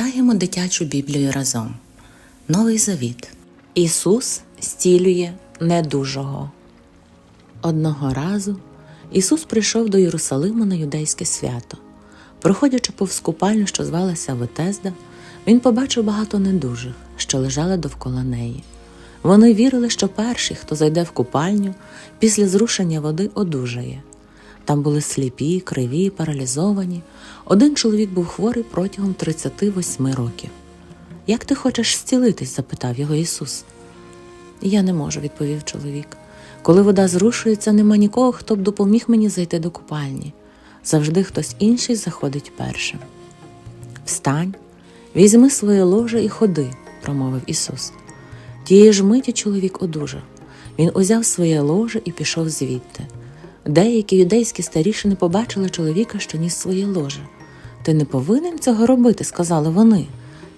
Читаємо дитячу Біблію разом. Новий Завіт. Ісус зцілює недужого. Одного разу Ісус прийшов до Єрусалиму на юдейське свято. Проходячи повз купальню, що звалася Ветезда, він побачив багато недужих, що лежали довкола неї. Вони вірили, що перший, хто зайде в купальню, після зрушення води одужає. Там були сліпі, криві, паралізовані. Один чоловік був хворий протягом 38 років. Як ти хочеш зцілитись? запитав його Ісус. Я не можу, відповів чоловік. Коли вода зрушується, нема нікого, хто б допоміг мені зайти до купальні. Завжди хтось інший заходить першим. Встань, візьми своє ложе і ходи, промовив Ісус. Тієї ж миті чоловік одужав. Він узяв своє ложе і пішов звідти. Деякі юдейські старішини побачили чоловіка, що ніс своє ложе. Ти не повинен цього робити, сказали вони.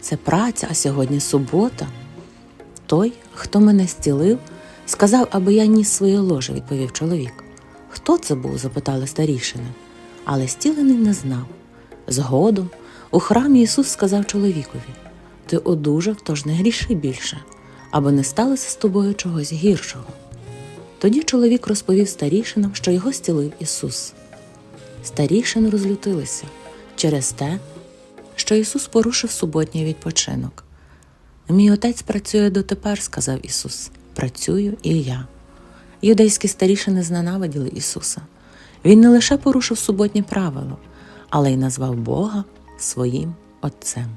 Це праця, а сьогодні субота. Той, хто мене зцілив, сказав, аби я ніс своє ложе, відповів чоловік. Хто це був? запитали старішини. Але зцілений не знав. Згодом у храмі Ісус сказав чоловікові: Ти одужав, тож не гріши більше, аби не сталося з тобою чогось гіршого. Тоді чоловік розповів старішинам, що його зцілив Ісус. Старішини розлютилися через те, що Ісус порушив суботній відпочинок. Мій отець працює дотепер, сказав Ісус. Працюю і я. Юдейські старішини зненавиділи Ісуса. Він не лише порушив суботнє правило, але й назвав Бога своїм Отцем.